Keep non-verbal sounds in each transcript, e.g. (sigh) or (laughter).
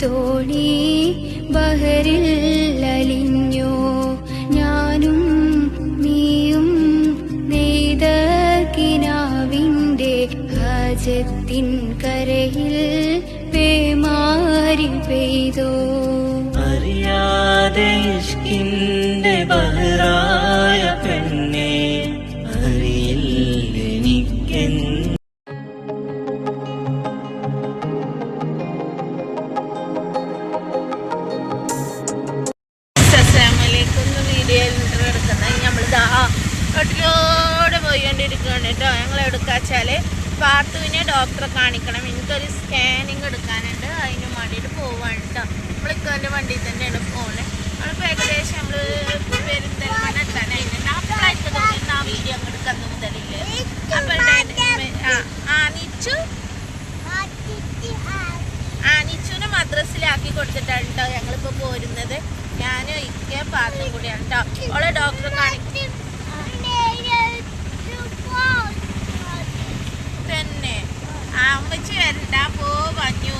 தோழி കേട്ടോ. ഓളെ ഡോക്ടറെ കാണിക്കും. തന്നെ അമ്മച്ചി വരണ്ട പോ പറഞ്ഞു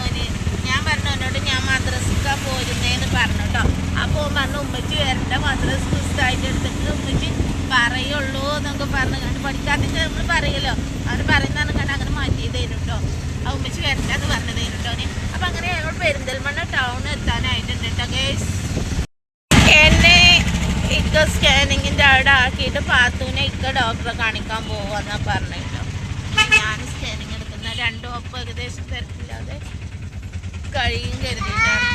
ഞാൻ പറഞ്ഞു എന്നോട് ഞാൻ മദ്രസക്ക പോരുന്നേന്ന് പറഞ്ഞു കേട്ടോ. അപ്പോൾ പറഞ്ഞു ഉമ്മച്ചി വരണ്ട മദ്രസ് പുസ്തകമായിട്ട് എടുത്തിട്ട് ഉമ്മച്ചി പറയുള്ളൂ എന്നൊക്കെ പറഞ്ഞു. കണ്ട് പഠിക്കാത്തൊക്കെ നമ്മൾ പറയുമല്ലോ അവർ പറയുന്നതാണ് കണ്ട് അങ്ങനെ മാറ്റി കേട്ടോ ആ ഉമ്മച്ചി വരണ്ട എന്ന് പറഞ്ഞതേനു കേട്ടോ അപ്പം അങ്ങനെ ഞങ്ങൾ പെരിന്തൽമണ്ണ ടൗൺ എത്താനായിട്ടുണ്ട് കേട്ടോ ഗേസ് ഇക്ക സ്കാനിങ്ങിന്റെ അവിടെ ആക്കിയിട്ട് പാത്തൂനെ ഇക്ക ഡോക്ടറെ കാണിക്കാൻ പോകുമെന്നാണ് പറഞ്ഞിട്ടോ. ഞാൻ സ്കാനിങ് എടുക്കുന്ന രണ്ടും ഒപ്പം ഏകദേശം തരത്തില്ലാതെ കഴിയും കരുതിയിട്ടാണ്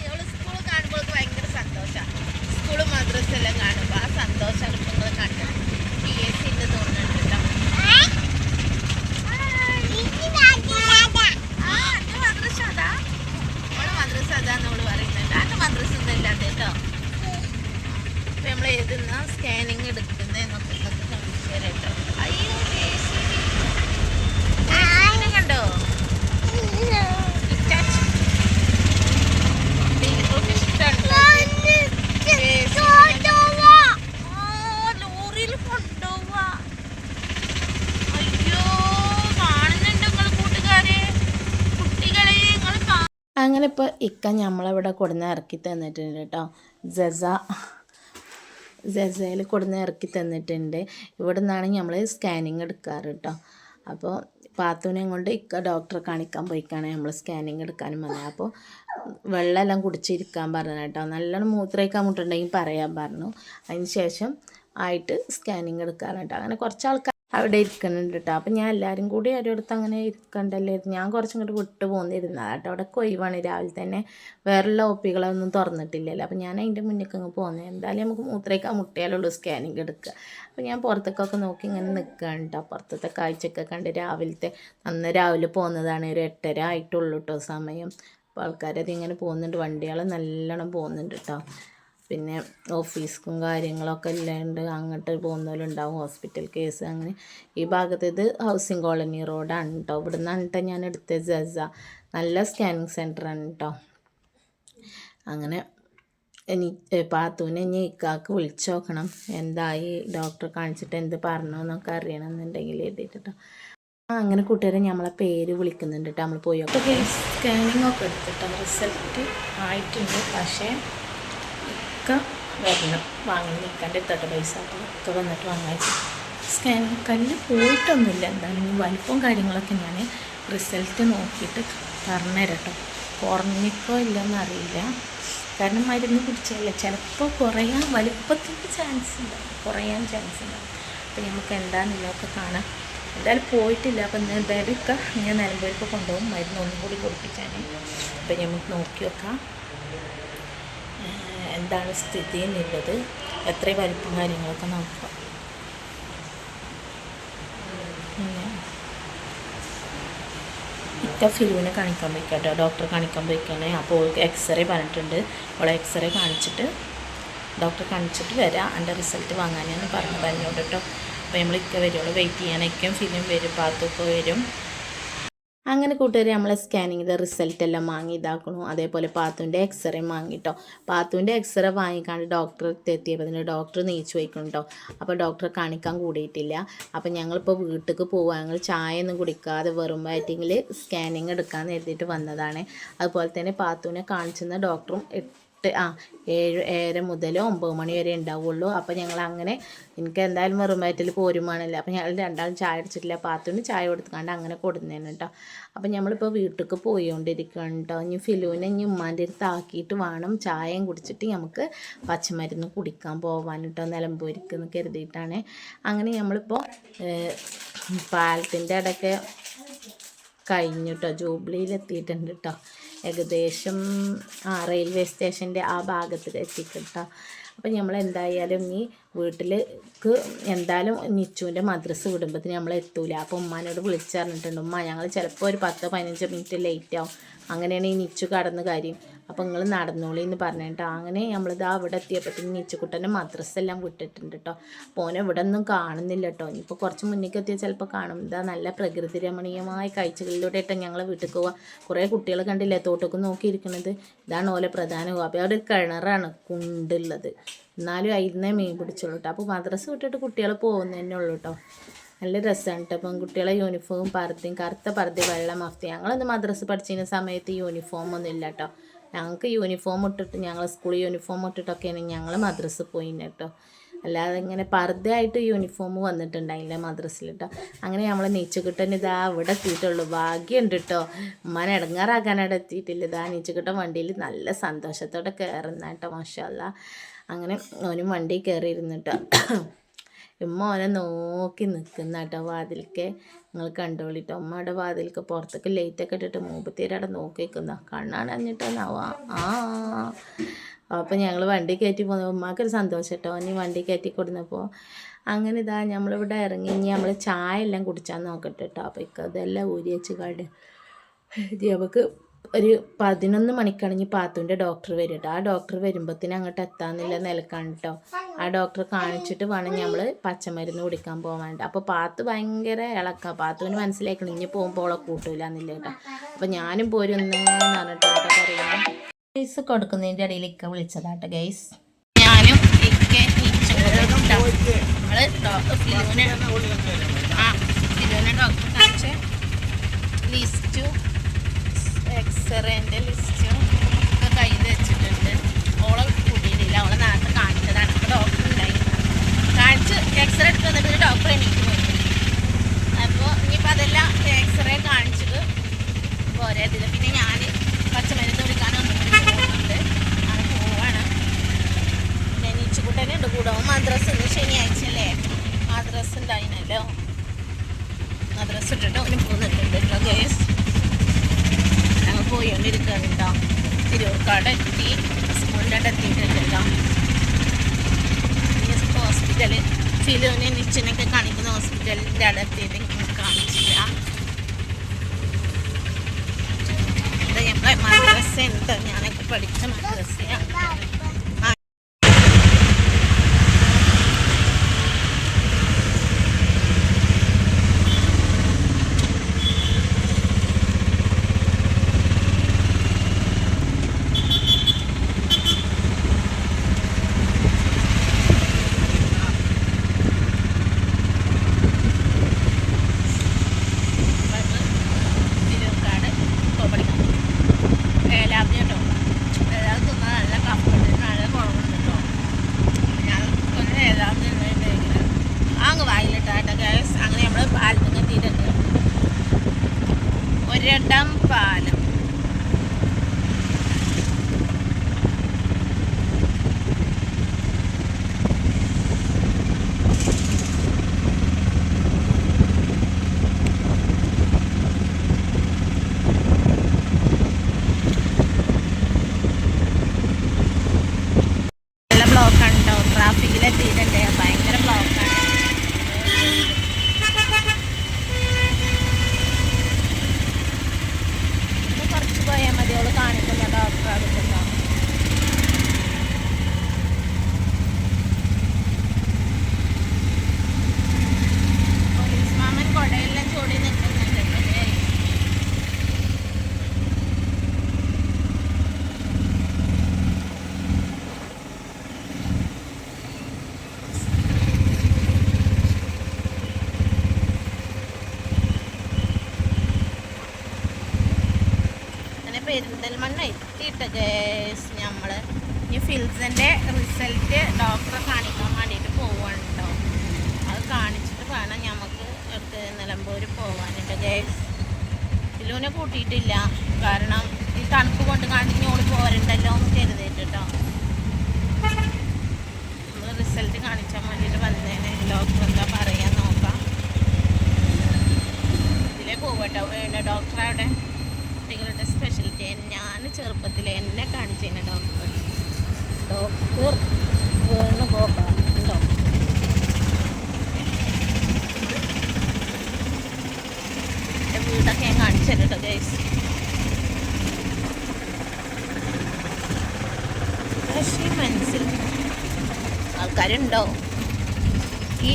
ഇവൾ സ്കൂൾ കാണുമ്പോൾ ഭയങ്കര സന്തോഷമാണ് സ്കൂളും മദ്രസ എല്ലാം കാണുമ്പോൾ ആ സന്തോഷമാണ് ഇപ്പം നിങ്ങൾ കണ്ടത് പി എസ് സി ഉണ്ട് തോന്നുന്നുണ്ട് കേട്ടോ ആ എന്റെ മദ്രസ അതാ ഓളെ മദ്രസ അതാന്ന് അവൾ പറയുന്നുണ്ട് എന്റെ മദ്രസ ഇതല്ലാതെ കേട്ടോ അപ്പം നമ്മൾ എഴുതുന്ന സ്കാനിങ് എടുക്കുന്നതെന്നൊക്കെ നിങ്ങൾക്ക് കാണിച്ചു തരാം കേട്ടോ അയ്യോ ജയശ്രീ. ജയശ്രീനെ കണ്ടോ ഇറ്റാച്ച്. ഇവൾക്ക് ഇഷ്ടമുണ്ടോ? ജയശ്രീനെ ആ, ലോറിയിൽ കൊണ്ടുപോവാ അയ്യോ കാണുന്നുണ്ടോ നിങ്ങൾ കൂട്ടുകാരെ കുട്ടികളെ നിങ്ങൾ അങ്ങനെ ഇപ്പോൾ ഇക്ക നമ്മളിവിടെ കൊടുന്ന് ഇറക്കി തന്നിട്ടുണ്ട് കേട്ടോ ജസ. ജസയിൽ കൊടുന്ന് ഇറക്കി തന്നിട്ടുണ്ട്. ഇവിടെ നിന്നാണ് നമ്മൾ സ്കാനിങ് എടുക്കാറ് കേട്ടോ അപ്പോൾ പാത്തുവിനെയും കൊണ്ട് ഇക്ക ഡോക്ടറെ കാണിക്കാൻ പോയിക്കാണ് നമ്മൾ സ്കാനിങ് എടുക്കാനും വന്നത്. അപ്പോൾ വെള്ളമെല്ലാം കുടിച്ചിരിക്കാൻ പറഞ്ഞു കേട്ടോ നല്ലോണം മൂത്രയ്ക്കാൻ മുട്ടുണ്ടെങ്കിൽ പറയാൻ പറഞ്ഞു. അതിന് ശേഷം ആയിട്ട് സ്കാനിങ് എടുക്കാറുണ്ട് അങ്ങനെ കുറച്ച് ആൾക്കാർ അവിടെ ഇരിക്കുന്നുണ്ട് കേട്ടോ അപ്പം ഞാൻ എല്ലാവരും കൂടി ഒരിടത്ത് അങ്ങനെ ഇരിക്കണ്ടല്ലായിരുന്നു ഞാൻ കുറച്ചും കൂടി വിട്ട് പോന്നിരുന്നതാണ് കേട്ടോ അവിടെ കൊയ്വാണ് രാവിലെ തന്നെ. വേറെയുള്ള ഒപ്പികളൊന്നും തുറന്നിട്ടില്ലല്ലോ. അപ്പം ഞാൻ അതിന്റെ മുന്നിലേക്ക് അങ്ങ് പോകുന്നത് എന്തായാലും നമുക്ക് മൂത്രയ്ക്കാൻ മുട്ടിയാലുള്ളൂ സ്കാനിങ് എടുക്കുക. അപ്പം ഞാൻ പുറത്തേക്കൊക്കെ നോക്കി ഇങ്ങനെ നിൽക്കുകയാണ് കേട്ടോ പുറത്തത്തെ കാഴ്ചയൊക്കെ കണ്ട് രാവിലത്തെ അന്ന് രാവിലെ പോകുന്നതാണ് ഒരു എട്ടര ആയിട്ടുള്ളൂ കേട്ടോ സമയം. അപ്പോൾ ആൾക്കാരത് ഇങ്ങനെ പോകുന്നുണ്ട്. വണ്ടികൾ നല്ലോണം പോകുന്നുണ്ട് കേട്ടോ പിന്നെ ഓഫീസും കാര്യങ്ങളൊക്കെ ഇല്ലാണ്ട് അങ്ങോട്ട് പോകുന്നവരുണ്ടാവും ഹോസ്പിറ്റൽ കേസ് അങ്ങനെ. ഈ ഭാഗത്ത് ഇത് ഹൗസിംഗ് കോളനി റോഡാണ് കേട്ടോ ഇവിടെ നിന്നാണ് കേട്ടോ ഞാൻ എടുത്ത ജസ നല്ല സ്കാനിങ് സെന്ററാണ് കേട്ടോ അങ്ങനെ ഇനി പാത്തൂനെ ഇനി ഇക്കാക്ക് വിളിച്ചു നോക്കണം. എന്തായി? ഡോക്ടർ കാണിച്ചിട്ട് എന്ത് പറഞ്ഞു എന്നൊക്കെ അറിയണം എന്നുണ്ടെങ്കിൽ എഴുതിയിട്ടോ അങ്ങനെ കൂട്ടുകാരെ നമ്മളെ പേര് വിളിക്കുന്നുണ്ട് കേട്ടോ നമ്മൾ പോയി സ്കാനിങ് ഒക്കെ എടുത്തിട്ടോ റിസൾട്ട് ആയിട്ടുണ്ട്. പക്ഷേ ഇക്ക വരണം വാങ്ങി നിൽക്കാണ്ട് എത്തട്ടെ പൈസ. ഒക്കെ വന്നിട്ട് വാങ്ങാൻ സ്കാൻ കല്ല് പോയിട്ടൊന്നുമില്ല. എന്തായാലും വലിപ്പവും കാര്യങ്ങളൊക്കെ ഞാൻ റിസൾട്ട് നോക്കിയിട്ട് പറഞ്ഞുതരട്ടോ. കുറഞ്ഞിക്കോ ഇല്ലെന്ന് അറിയില്ല. കാരണം മരുന്ന് കുടിച്ചല്ല ചിലപ്പോൾ കുറയാൻ വലിപ്പത്തിന്റെ ചാൻസ് ഉണ്ടാവും കുറയാൻ ചാൻസ് ഉണ്ടാവും അപ്പോൾ നമുക്ക് എന്താണെന്നുള്ളതൊക്കെ കാണാം. എന്തായാലും പോയിട്ടില്ല. അപ്പം എന്തായാലും ഒക്കെ ഞാൻ നിലമ്പൂർക്ക് കൊണ്ടുപോകും. മരുന്ന് ഒന്നും കൂടി കുടിപ്പിച്ചാൽ അപ്പം നമുക്ക് നോക്കി വെക്കാം. എന്താണ് സ്ഥിതി എന്നുള്ളത് എത്ര വലിപ്പം കാര്യങ്ങളൊക്കെ നോക്കാം ഇക്ക ഫിലുവിനെ കാണിക്കാൻ പോയിക്കാട്ടോ ഡോക്ടറെ കാണിക്കാൻ പോയിക്കാണ്. അപ്പോൾ എക്സ്റേ പറഞ്ഞിട്ടുണ്ട്. അവളെ എക്സ്റേ കാണിച്ചിട്ട് ഡോക്ടറെ കാണിച്ചിട്ട് വരാം. എന്റെ റിസൾട്ട് വാങ്ങാനാണ് പറഞ്ഞു പറഞ്ഞോട്ടോ അപ്പോൾ നമ്മൾ ഇക്ക വരുവോളൂ വെയിറ്റ് ചെയ്യാനൊക്കെയും ഫിലിം വരും പാത്തൊക്കെ വരും. അങ്ങനെ കൂട്ടുകാർ നമ്മളെ സ്കാനിങ്ങിന്റെ റിസൾട്ട് എല്ലാം വാങ്ങി ഇതാക്കണു. അതേപോലെ പാത്തുവിന്റെ എക്സ്റേ വാങ്ങിട്ടോ. പാത്തുവിന്റെ എക്സ്റേ വാങ്ങിക്കാണ്ട് ഡോക്ടർ എത്തിയപ്പോൾ തന്നെ ഡോക്ടർ നീച്ചു വയ്ക്കണം കേട്ടോ അപ്പോൾ ഡോക്ടറെ കാണിക്കാൻ കൂടിയിട്ടില്ല. അപ്പോൾ ഞങ്ങളിപ്പോൾ വീട്ടിലേക്ക് പോവുക ഞങ്ങൾ ചായ ഒന്നും കുടിക്കാതെ വെറും വയറ്റിങ്ങിൽ സ്കാനിങ് എടുക്കാമെന്ന് എഴുതിയിട്ട് വന്നതാണ്. അതുപോലെ തന്നെ പാത്തുവിനെ കാണിച്ചെന്ന ഡോക്ടറും എട്ട് ആ ഏഴ് ഏഴര മുതൽ ഒമ്പത് മണി വരെ ഉണ്ടാവുള്ളൂ. അപ്പോൾ ഞങ്ങൾ അങ്ങനെ എനിക്ക് എന്തായാലും വെറുമേറ്റിൽ പോരുമാണല്ലോ. അപ്പോൾ ഞങ്ങൾ രണ്ടാളും ചായ അടിച്ചിട്ടില്ല പാത്തുണ്ട് ചായ കൊടുത്തുകൊണ്ട് അങ്ങനെ കൊടുന്നേനെ കേട്ടോ അപ്പോൾ നമ്മളിപ്പോൾ വീട്ടിലേക്ക് പോയിക്കൊണ്ടിരിക്കുകയാണ് കേട്ടോ ഇനി ഫിലുവിനെ ഇനി ഉമ്മാന്റെ അടുത്ത് ആക്കിയിട്ട് വേണം ചായയും കുടിച്ചിട്ട് നമുക്ക് പച്ചമരുന്ന് കുടിക്കാൻ പോകാൻ കേട്ടോ നിലമ്പൂരിക്ക് എന്ന് കരുതിയിട്ടാണ്. അങ്ങനെ നമ്മളിപ്പോൾ പാലത്തിന്റെ ഇടയ്ക്ക് കഴിഞ്ഞു കേട്ടോ ജൂബിലിയിൽ എത്തിയിട്ടുണ്ട് കേട്ടോ ഏകദേശം ആ റെയിൽവേ സ്റ്റേഷന്റെ ആ ഭാഗത്ത് എത്തിക്കട്ടോ അപ്പം നമ്മൾ എന്തായാലും ഈ വീട്ടിലേക്ക് എന്തായാലും നിച്ചുവിന്റെ മദ്രസ് വിടുമ്പോഴത്തേന് നമ്മൾ എത്തൂല. അപ്പോൾ ഉമ്മാനോട് വിളിച്ചു പറഞ്ഞിട്ടുണ്ട് ഉമ്മ ഞങ്ങൾ ചിലപ്പോൾ ഒരു പത്തോ പതിനഞ്ചോ മിനിറ്റ് ലേറ്റ് ആവും. അങ്ങനെയാണ് ഈ നിച്ചു കടന്ന് കാര്യം. അപ്പോൾ നിങ്ങൾ നടന്നോളി എന്ന് പറഞ്ഞിട്ടോ അങ്ങനെ നമ്മളിത് അവിടെ എത്തിയപ്പോഴത്തേക്കും നിച്ചുക്കുട്ടന്റെ മദ്രസ എല്ലാം വിട്ടിട്ടുണ്ട് കേട്ടോ പോനെ ഇവിടെ ഒന്നും കാണുന്നില്ല കേട്ടോ ഇനിയിപ്പോൾ കുറച്ച് മുന്നിലേക്ക് എത്തിയാൽ ചിലപ്പോൾ കാണും. ഇതാ നല്ല പ്രകൃതി രമണീയമായ കാഴ്ചകളിലൂടെ ആയിട്ട് ഞങ്ങൾ വീട്ടിൽ പോവുക. കുറേ കുട്ടികൾ കണ്ടില്ലേ തോട്ടൊക്കെ നോക്കിയിരിക്കുന്നത്. ഇതാണ് ഓലെ പ്രധാന അപ്പോൾ അവിടെ കിണറാണ് കുണ്ടുള്ളത്. എന്നാലും അതിന്നേ മീൻ പിടിച്ചോളൂ കേട്ടോ അപ്പോൾ മദ്രസ് വിട്ടിട്ട് കുട്ടികൾ പോകുന്നതന്നെ ഉള്ളൂ കേട്ടോ നല്ല രസമാണ് കേട്ടോ പെൺകുട്ടികളെ യൂണിഫോം പർദ്ദയും കറുത്ത പർദ്ദ വെള്ള മഫ്തി. ഞങ്ങളൊന്ന് മദ്രസ് പഠിച്ചിരുന്ന സമയത്ത് യൂണിഫോം ഒന്നും ഇല്ല കേട്ടോ ഞങ്ങൾക്ക് യൂണിഫോം ഇട്ടിട്ട് ഞങ്ങൾ സ്കൂൾ യൂണിഫോം ഇട്ടിട്ടൊക്കെയാണ് ഞങ്ങൾ മദ്രസ് പോയിന് കേട്ടോ അല്ലാതെ ഇങ്ങനെ പർദ്ദയായിട്ട് യൂണിഫോം വന്നിട്ടുണ്ടായില്ല മദ്രസിൽ കേട്ടോ അങ്ങനെ നമ്മൾ നീച്ചുകിട്ടൻ ഇതാ ഇവിടെ എത്തിയിട്ടുള്ളൂ. ഭാഗ്യമുണ്ട് കേട്ടോ ഉമ്മനെ ഇടങ്ങാറാക്കാനായിട്ട് എത്തിയിട്ടില്ല. ഇതാ നീച്ചുകിട്ടൻ വണ്ടിയിൽ നല്ല സന്തോഷത്തോടെ കയറുന്ന കേട്ടോ മാഷല്ല അങ്ങനെ ഓനും വണ്ടി കയറിയിരുന്നു കേട്ടോ ഉമ്മ ഓനെ നോക്കി നിൽക്കുന്ന കേട്ടോ വാതിൽക്ക്. നിങ്ങൾ കണ്ടോളിട്ടോ. ഉമ്മയുടെ വാതിൽക്ക് പുറത്തേക്ക് ലൈറ്റൊക്കെ ഇട്ടിട്ട് മൂപ്പത്തേരവിടെ നോക്കി നിൽക്കുന്ന കണ്ണാണ് എന്നിട്ടാണാവാ ആ. അപ്പം ഞങ്ങൾ വണ്ടി കയറ്റി പോകുന്ന ഉമ്മാക്കൊരു സന്തോഷം കേട്ടോ ഇനി വണ്ടി കയറ്റി കൊടുന്നപ്പോൾ അങ്ങനെ ഇതാ നമ്മളിവിടെ ഇറങ്ങി ഇനി നമ്മൾ ചായ എല്ലാം കുടിച്ചാൽ നോക്കട്ടെ കേട്ടോ അപ്പോൾ ഇതെല്ലാം ഊരി വെച്ച് കാട് നമുക്ക് ഒരു പതിനൊന്ന് മണിക്കണിഞ്ഞ് പാത്തുവിന്റെ ഡോക്ടർ വരും കേട്ടോ ആ ഡോക്ടർ വരുമ്പോഴത്തേനും അങ്ങോട്ട് എത്താന്നില്ല നിലക്കാണ് കേട്ടോ ആ ഡോക്ടർ കാണിച്ചിട്ട് വേണം നമ്മൾ പച്ചമരുന്ന് കുടിക്കാൻ പോകാനുണ്ട് അപ്പോൾ പാത്ത് ഭയങ്കര ഇളക്കാം. പാത്തുവിന് മനസ്സിലാക്കണം ഇനി പോകുമ്പോൾ ഓളെ കൂട്ടൂല എന്നില്ല കേട്ടോ അപ്പോൾ ഞാനും പോരുന്നേന്ന് പറഞ്ഞിട്ട് പറയുന്നത് ഗൈസ് കൊടുക്കുന്നതിന്റെ ഇടയിൽ ഇക്ക വിളിച്ചതാട്ടോ ഗൈസ് ഞാനും ഇക്ക ഡോക്ടർ ആ ഡോക്ടർ എക്സ്റേന്റെ ലിസ്റ്റും ഒക്കെ കയ്യിൽ വെച്ചിട്ടുണ്ട്. ഓളെ കുടിയിലില്ല. ഓളെ നാട്ടിൽ കാണിച്ചതാണ്. അപ്പോൾ ഡോക്ടർ ഉണ്ടായി. കാണിച്ച് എക്സ്റേ എടുത്ത് വന്നിട്ട് ഡോക്ടർ എനിക്ക് പോയി. അപ്പോൾ ഇനിയിപ്പോൾ അതെല്ലാം എക്സ്റേ കാണിച്ചിട്ട് പോരെ ഇതിൽ പിന്നെ ഞാൻ പച്ചമരുന്ന് കുടിക്കാനൊന്നും കൂടി പോകുന്നുണ്ട് അങ്ങനെ പോവാണ് പിന്നെ നീച്ചുകൂട്ടനെ ഉണ്ട് കൂടെ മദ്രസ് ഇന്ന് ശനിയാഴ്ച അല്ലേ മദ്രസ് ഉണ്ടായിനല്ലോ മദ്രസ് ഇട്ടിട്ട് അവന് പോകുന്നുണ്ട് കേട്ടോ ഗേസ് ഞങ്ങൾ പോയിക്കൊണ്ടിരിക്കുകയാണ് കേട്ടോ തിരൂർക്കാട് എത്തി സ്കൂളിന്റെ അവിടെ എത്തിയിട്ടുണ്ട് കേട്ടോ ഹോസ്പിറ്റൽ ഫിലുവിനെ നിച്ചനൊക്കെ കാണിക്കുന്ന ഹോസ്പിറ്റലിന്റെ അവിടെ എത്തിയത് ഇങ്ങനെ കാണിച്ചില്ല ഇത് ഞങ്ങളെ മദ്രസ ഉണ്ട് ഞാനൊക്കെ പഠിച്ച മദ്രസയാണ് തിരൂർക്കാട് ഇപ്പോൾ പഠിക്കാം ഏലാബ്ദി കേട്ടോ ഏലാബ്ദി തിന്നാൽ നല്ല കഫുണ്ട് നല്ല കുറവുണ്ട് കേട്ടോ ഞാൻ ഒരു ഏലാബ്ദി ഉണ്ടായിട്ട് അങ്ങ് വായിലിട്ടാട്ടെ ഗ്യാസ് അങ്ങനെ നമ്മൾ പാലത്തിന് എത്തിയിട്ടുണ്ട് ഒരിടം പാലം നല്ല ബ്ലോക്കാണ് കേട്ടോ ട്രാഫിക്കിൽ എത്തിയിട്ടുണ്ട് ഭയങ്കര ബ്ലോക്കാണ് കുറച്ച് പോയാൽ മതി അവൾ കാണിക്കുന്ന ഡോക്ടർ അടുത്തുണ്ടോ പോലീസ് മാമൻ കൊടയെല്ലാം ചൂടി നിൽക്കുന്നുണ്ട് പെരിന്തൽമണ്ണ എത്തിയിട്ട് ഗേസ് നമ്മൾ ഈ ഫിൽസിന്റെ റിസൾട്ട് ഡോക്ടറെ കാണിക്കാൻ വേണ്ടിയിട്ട് പോവാണ് കേട്ടോ അത് കാണിച്ചിട്ട് വേണം നമുക്ക് എടുത്ത് നിലമ്പൂർ പോകാനുണ്ട് ഗേസ് ഇതിലൂനെ കൂട്ടിയിട്ടില്ല. കാരണം ഈ തണുപ്പ് കൊണ്ട് കാണിഞ്ഞോളി പോരണ്ടല്ലോ എന്ന് കരുതിട്ടോ നമ്മൾ റിസൾട്ട് കാണിച്ചാൽ വേണ്ടിയിട്ട് വന്നേനെ ഡോക്ടർ എന്താ പറയാൻ നോക്കാം. ഇതിലേ പോവട്ടോ. ഡോക്ടർ അവിടെ കുട്ടികളുടെ സ്പെഷ്യലിറ്റി ഞാൻ ചെറുപ്പത്തിൽ എന്നെ കാണിച്ചതിന് ഡോക്ടർ. ഡോക്ടർ വേണു ഗോപാൽ ഉണ്ടോ എന്റെ വീടൊക്കെ ഞാൻ കാണിച്ചു തരും കേട്ടോ ഗൈസ് ഈ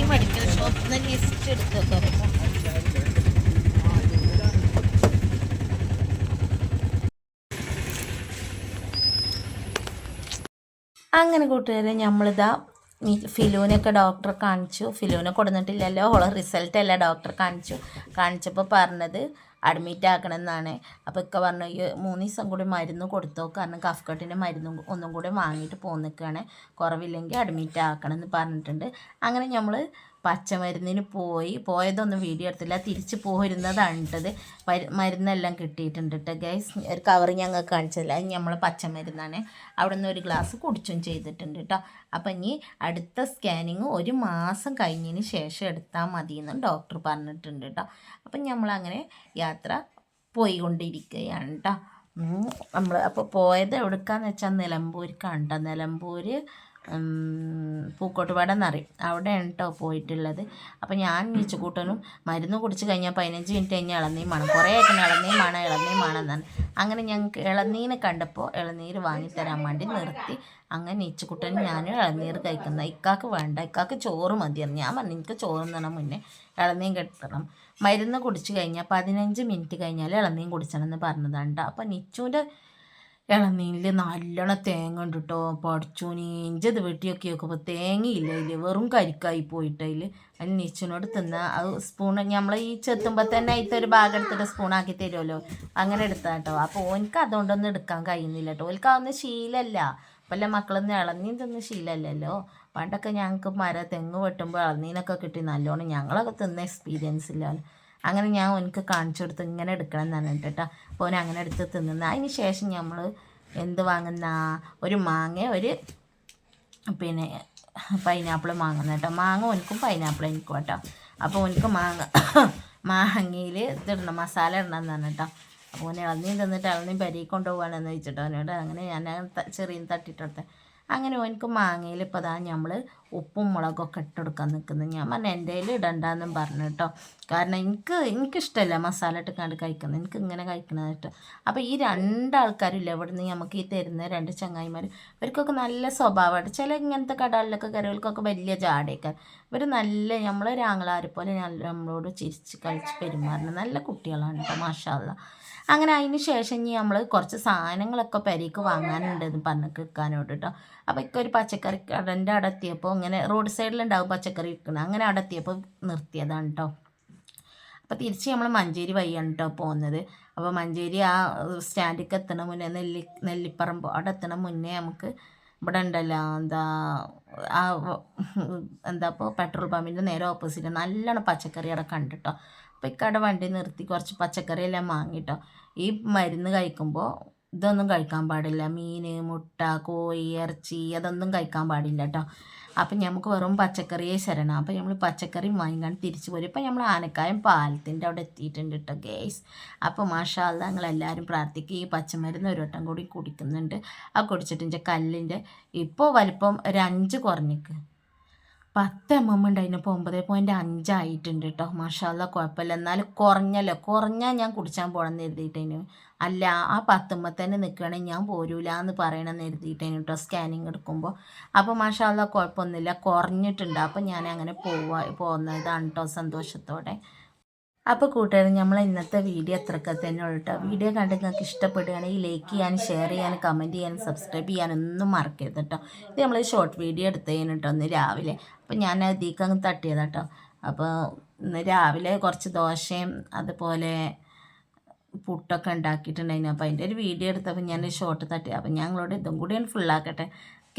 അങ്ങനെ കൂട്ടുകാരെ നമ്മളിതാ ഫിലൂനൊക്കെ ഡോക്ടറെ കാണിച്ചു. ഫിലൂനെ കൊടുന്നിട്ടില്ലല്ലോ. ഓളെ റിസൾട്ട് അല്ല ഡോക്ടറെ കാണിച്ചു. കാണിച്ചപ്പോൾ പറഞ്ഞത് അഡ്മിറ്റ് ആക്കണമെന്നാണ് അപ്പോൾ ഇക്ക പറഞ്ഞു ഈ മൂന്ന് ദിവസം കൂടി മരുന്ന് കൊടുത്തോ കാരണം കഫ്കട്ടിന്റെ മരുന്നും ഒന്നും കൂടി വാങ്ങിയിട്ട് പോന്നിക്കുകയാണ് കുറവില്ലെങ്കിൽ അഡ്മിറ്റ് ആക്കണം എന്ന് പറഞ്ഞിട്ടുണ്ട്. അങ്ങനെ നമ്മൾ പച്ചമരുന്നിന് പോയി. പോയതൊന്നും വീഡിയോ എടുത്തില്ല. തിരിച്ച് പോരുന്നതാണ് മരുന്നെല്ലാം കിട്ടിയിട്ടുണ്ട് കേട്ടോ ഗൈസ് ഒരു കവർ ഞങ്ങൾക്ക് കാണിച്ചില്ല അത് നമ്മൾ പച്ചമരുന്നാണ്. അവിടെ നിന്ന് ഒരു ഗ്ലാസ് കുടിച്ചും ചെയ്തിട്ടുണ്ട് കേട്ടോ അപ്പം ഇനി അടുത്ത സ്കാനിങ് ഒരു മാസം കഴിഞ്ഞതിന് ശേഷം എടുത്താൽ മതി എന്നും ഡോക്ടർ പറഞ്ഞിട്ടുണ്ട് കേട്ടോ അപ്പം നമ്മളങ്ങനെ യാത്ര പോയിക്കൊണ്ടിരിക്കുകയാണ് കേട്ടോ നമ്മൾ അപ്പോൾ പോയത് എവിടേക്കാന്ന് വെച്ചാൽ നിലമ്പൂർക്കാണ് കേട്ടോ നിലമ്പൂർ പൂക്കോട്ടുപാട എന്നറിയും അവിടെയാണ് കേട്ടോ പോയിട്ടുള്ളത്. അപ്പോൾ ഞാൻ നീച്ചുകൂട്ടനും മരുന്ന് കുടിച്ച് കഴിഞ്ഞാൽ പതിനഞ്ച് മിനിറ്റ് കഴിഞ്ഞാൽ ഇളനീം വേണം കുറേ ആയിട്ട് ഇളനീം വേണം ഇളനീം വേണം എന്നാണ് അങ്ങനെ ഞങ്ങൾക്ക് ഇളനീര് കണ്ടപ്പോൾ ഇളനീര് വാങ്ങിത്തരാൻ വേണ്ടി നിർത്തി. അങ്ങനെ നീച്ചുകുട്ടനും ഞാനും ഇളനീർ കഴിക്കുന്ന. ഇക്കാക്ക് വേണ്ട ഇക്കാക്ക് ചോറ് മതിയാണ് ഞാൻ പറഞ്ഞു എനിക്ക് ചോറ് തന്നെ മുന്നേ ഇളനീം കിട്ടണം. മരുന്ന് കുടിച്ച് കഴിഞ്ഞാൽ പതിനഞ്ച് മിനിറ്റ് കഴിഞ്ഞാൽ ഇളനീം കുടിച്ചണം എന്ന് പറഞ്ഞതാണ് കേട്ടോ അപ്പോൾ നിച്ചുവിന്റെ ഇളനീരിൽ നല്ലോണം തേങ്ങ ഉണ്ട് കേട്ടോ പഠിച്ചു ഇഞ്ചത് വെട്ടിയൊക്കെ നോക്കുമ്പോൾ തേങ്ങയില്ല അതിൽ വെറും കരിക്കായി പോയിട്ട് അതിൽ അതിന് നീച്ചിനോട് തിന്ന. അത് സ്പൂൺ നമ്മൾ ഈ ചെത്തുമ്പോൾ തന്നെ അതിലത്തെ ഒരു ഭാഗം എടുത്തിട്ട് സ്പൂണാക്കി തരുമല്ലോ അങ്ങനെ എടുത്താൽ കേട്ടോ അപ്പോൾ ഓനിക്ക് അതുകൊണ്ടൊന്നും എടുക്കാൻ കഴിയുന്നില്ല കേട്ടോ ഓൽക്ക് അതൊന്നും ശീലമല്ല പല മക്കളൊന്നും ഇളനീൻ തിന്ന് ശീലമല്ലല്ലോ പണ്ടൊക്കെ ഞങ്ങൾക്ക് മര തെങ്ങ് വെട്ടുമ്പോൾ ഇളനീനൊക്കെ കിട്ടി. നല്ലോണം ഞങ്ങളൊക്കെ തിന്ന എക്സ്പീരിയൻസ് ഇല്ലല്ലോ അങ്ങനെ ഞാൻ ഓനക്ക് കാണിച്ചു കൊടുത്ത് ഇങ്ങനെ എടുക്കണം എന്ന് പറഞ്ഞിട്ട് കേട്ടോ അപ്പോൾ അങ്ങനെ എടുത്ത് തിന്നുന്ന. അതിന് ശേഷം നമ്മൾ എന്ത് വാങ്ങുന്ന? ഒരു മാങ്ങ ഒരു പിന്നെ പൈനാപ്പിൾ വാങ്ങുന്ന കേട്ടോ. മാങ്ങ ഓനക്കും പൈനാപ്പിൾ എനിക്കും കേട്ടോ. അപ്പോൾ ഓനക്ക് മാങ്ങ (coughs) മാങ്ങയിൽ ഇതിടണം മസാല ഇടണം എന്നാണ് കേട്ടോ. അപ്പോൾ ഓനെ ഇളനീ തിന്നിട്ട് ഇളനീ പരി കൊണ്ടുപോകണമെന്ന് വെച്ചിട്ടോ അവനോട് അങ്ങനെ ഞാൻ ചെറിയ തട്ടിട്ടെടുത്തെ അങ്ങനെ ഓനിക്ക് മാങ്ങയിൽ ഇപ്പോൾ അതാ നമ്മൾ ഉപ്പും മുളകൊക്കെ ഇട്ടെടുക്കാൻ നിൽക്കുന്നത് ഞാൻ പറഞ്ഞു എന്റെ കയ്യിൽ ഇടണ്ടെന്നും പറഞ്ഞു കേട്ടോ. കാരണം എനിക്ക് എനിക്കിഷ്ടമല്ല മസാല ഇട്ട് കണ്ട് കഴിക്കുന്നത്. എനിക്ക് ഇങ്ങനെ കഴിക്കുന്നത് കേട്ടോ അപ്പോൾ ഈ രണ്ടാൾക്കാരില്ല ഇവിടെ നിന്ന് നമുക്ക് ഈ തരുന്ന രണ്ട് ചങ്ങായിമാർ ഇവർക്കൊക്കെ നല്ല സ്വഭാവമായിട്ട് ചില ഇങ്ങനത്തെ കടകളിലൊക്കെ കറികൾക്കൊക്കെ വലിയ ജാടയൊക്കെ. ഇവർ നല്ല നമ്മളെ ഒരാങ്ങളാരെ പോലെ നമ്മളോട് ചിരിച്ച് കളിച്ച് പെരുമാറുന്ന നല്ല കുട്ടികളാണ് കേട്ടോ മാഷാല്ല അങ്ങനെ അതിന് ശേഷം ഇനി നമ്മൾ കുറച്ച് സാധനങ്ങളൊക്കെ പെരേക്ക് വാങ്ങാനുണ്ടെന്ന് പറഞ്ഞ് നിൽക്കാനോട് കേട്ടോ അപ്പോൾ ഇക്ക ഒരു പച്ചക്കറി കടന്റെ അവിടെ എത്തിയപ്പോൾ ഇങ്ങനെ റോഡ് സൈഡിലുണ്ടാവും പച്ചക്കറി വിൽക്കുന്നത് അങ്ങനെ അവിടെ എത്തിയപ്പോൾ നിർത്തിയതാണ് കേട്ടോ അപ്പോൾ തിരിച്ച് നമ്മൾ മഞ്ചേരി വഴിയാണ് കേട്ടോ പോകുന്നത് അപ്പോൾ മഞ്ചേരി ആ സ്റ്റാൻഡിക്ക് എത്തണ മുന്നേ നെല്ലി നെല്ലിപ്പറമ്പ് അവിടെ എത്തണ മുന്നേ നമുക്ക് ഇവിടെ ഉണ്ടല്ലോ എന്താ ആ എന്താ ഇപ്പോൾ പെട്രോൾ പമ്പിന്റെ നേരെ ഓപ്പോസിറ്റ് നല്ലോണം പച്ചക്കറി അവിടെ കണ്ടിട്ടോ. അപ്പോൾ ഇക്കടെ വണ്ടി നിർത്തി കുറച്ച് പച്ചക്കറിയെല്ലാം വാങ്ങിട്ടോ. ഈ മരുന്ന് കഴിക്കുമ്പോൾ ഇതൊന്നും കഴിക്കാൻ പാടില്ല. മീൻ മുട്ട കോഴി ഇറച്ചി അതൊന്നും കഴിക്കാൻ പാടില്ല കേട്ടോ അപ്പം നമുക്ക് വെറും പച്ചക്കറിയെ ശരണം. അപ്പം നമ്മൾ പച്ചക്കറി വാങ്ങിക്കാണ്ട് തിരിച്ചു പോരും. ഇപ്പം നമ്മൾ ആനക്കായം പാലത്തിന്റെ അവിടെ എത്തിയിട്ടുണ്ട് കേട്ടോ ഗേസ് അപ്പോൾ മാഷാല്ല ഞങ്ങളെല്ലാവരും പ്രാർത്ഥിക്കുക ഈ പച്ചമരുന്ന് ഒരു വട്ടം കൂടി കുടിക്കുന്നുണ്ട്. ആ കുടിച്ചിട്ട് കല്ലിന്റെ ഇപ്പോൾ വലിപ്പം ഒരു അഞ്ച് കുറഞ്ഞിക്ക്. പത്ത് എം എം ഉണ്ടായിരുന്നപ്പോൾ ഒമ്പത് പോയിന്റ് അഞ്ചായിട്ടുണ്ട് കേട്ടോ മാഷാല്ല കുഴപ്പമില്ല എന്നാലും കുറഞ്ഞല്ലോ. കുറഞ്ഞാൽ ഞാൻ കുടിച്ചാൻ പോകണമെന്ന് എഴുതിയിട്ടേനു. അല്ല ആ പത്തുമ്പോൾ തന്നെ നിൽക്കുകയാണെങ്കിൽ ഞാൻ പോരൂല എന്ന് പറയണമെന്ന് എഴുതിയിട്ടേനു കേട്ടോ സ്കാനിങ് എടുക്കുമ്പോൾ അപ്പോൾ മാഷാല്ല കുഴപ്പമൊന്നുമില്ല കുറഞ്ഞിട്ടുണ്ട്. അപ്പോൾ ഞാൻ അങ്ങനെ പോവാ പോകുന്നതാണ് കേട്ടോ സന്തോഷത്തോടെ. അപ്പോൾ കൂട്ടുകാർ നമ്മൾ ഇന്നത്തെ വീഡിയോ അത്രക്ക തന്നെ ഉള്ളൂ വീഡിയോ കണ്ട് നിങ്ങൾക്ക് ഇഷ്ടപ്പെടുകയാണെങ്കിൽ ലൈക്ക് ചെയ്യാനും ഷെയർ ചെയ്യാനും കമന്റ് ചെയ്യാനും സബ്സ്ക്രൈബ് ചെയ്യാനൊന്നും മറക്കരുത് കേട്ടോ ഇത് നമ്മൾ ഷോർട്ട് വീഡിയോ എടുത്തതിന് കേട്ടോ ഒന്ന് രാവിലെ. അപ്പോൾ ഞാൻ അതിലേക്ക് അങ്ങ് തട്ടിയതാ കേട്ടോ അപ്പോൾ ഇന്ന് രാവിലെ കുറച്ച് ദോശയും അതുപോലെ പുട്ടൊക്കെ ഉണ്ടാക്കിയിട്ടുണ്ടായിരുന്നു. അപ്പോൾ അതിന്റെ ഒരു വീഡിയോ എടുത്തപ്പോൾ ഞാൻ ഷോർട്ട് തട്ടി. അപ്പോൾ ഞങ്ങളോട് ഇതും കൂടി ഫുള്ളാക്കട്ടെ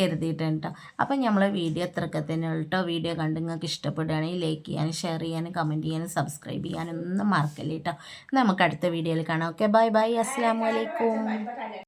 കരുതിയിട്ടുണ്ട്. കേട്ടോ അപ്പം നമ്മളെ വീഡിയോ അത്രയൊക്കെ തന്നെ ഉള്ളൂ കേട്ടോ വീഡിയോ കണ്ട് നിങ്ങൾക്ക് ഇഷ്ടപ്പെടുകയാണെങ്കിൽ ലൈക്ക് ചെയ്യാനും ഷെയർ ചെയ്യാനും കമന്റ് ചെയ്യാനും സബ്സ്ക്രൈബ് ചെയ്യാനും ഒന്നും മറക്കല്ലേ കേട്ടോ നമുക്ക് അടുത്ത വീഡിയോയിൽ കാണാം. ഓക്കെ ബൈ ബൈ അസ്സാം വലൈക്കും